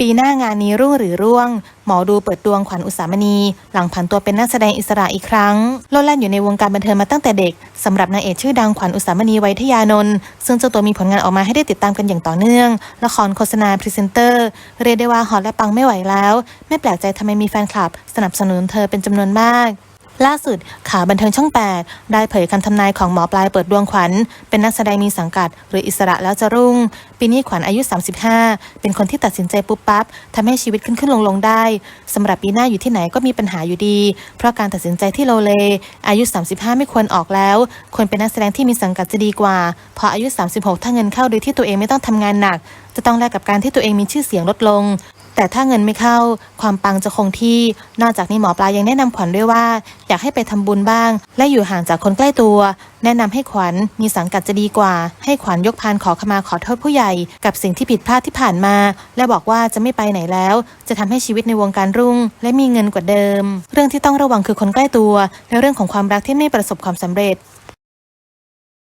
ปีหน้างานนี้รุ่งหรือร่วง หมอดูเปิดดวงขวัญอุสามณี หลังผันตัวเป็นนักแสดงอิสระอีกครั้ง โลดแล่นอยู่ในวงการบันเทิงมาตั้งแต่เด็กสำหรับนางเอกชื่อดังขวัญอุสามณีไวทยานนท์ซึ่งเจ้าตัวมีผลงานออกมาให้ได้ติดตามกันอย่างต่อเนื่อง ละครโฆษณาพรีเซนเตอร์เรียกได้ว่าฮอตและปังไม่ไหวแล้ว ไม่แปลกใจทำไมมีแฟนคลับ สนับสนุนเธอเป็นจำนวนมาก ล่าสุดข่าวบันเทิงช่อง 8 ได้เผยคำทำนายของหมอปลายเปิดดวงขวัญ เป็นนักแสดงมีสังกัด หรืออิสระแล้วจะรุ่ง ปีนี้ขวัญอายุ 35 เป็นคนที่ตัดสินใจปุ๊บปั๊บทำให้ชีวิตขึ้นขึ้นลงลงได้สำหรับปีหน้าอยู่ที่ไหนก็มีปัญหาอยู่ดี เพราะการตัดสินใจที่โลเล อายุ 35 ไม่ควรออกแล้ว ควรเป็นนักแสดงที่มีสังกัดจะดีกว่าเพราะอายุ 36 ถ้าเงินเข้าโดยที่ตัวเองไม่ต้องทำงานหนัก จะต้องแลกกับการที่ตัวเองมีชื่อเสียงลดลง แต่ถ้าเงินไม่เข้าความปังจะคงที่ นอกจากนี้หมอปลายังแนะนำขวัญด้วยว่า อยากให้ไปทำบุญบ้าง และอยู่ห่างจากคนใกล้ตัว แนะนำให้ขวัญมีสังกัดจะดีกว่า ให้ขวัญยกพานขอขมาขอโทษผู้ใหญ่ กับสิ่งที่ผิดพลาดที่ผ่านมา และบอกว่าจะไม่ไปไหนแล้ว จะทำให้ชีวิตในวงการรุ่ง และมีเงินกว่าเดิม เรื่องที่ต้องระวังคือคนใกล้ตัว และเรื่องของความรักที่ไม่ประสบความสำเร็จ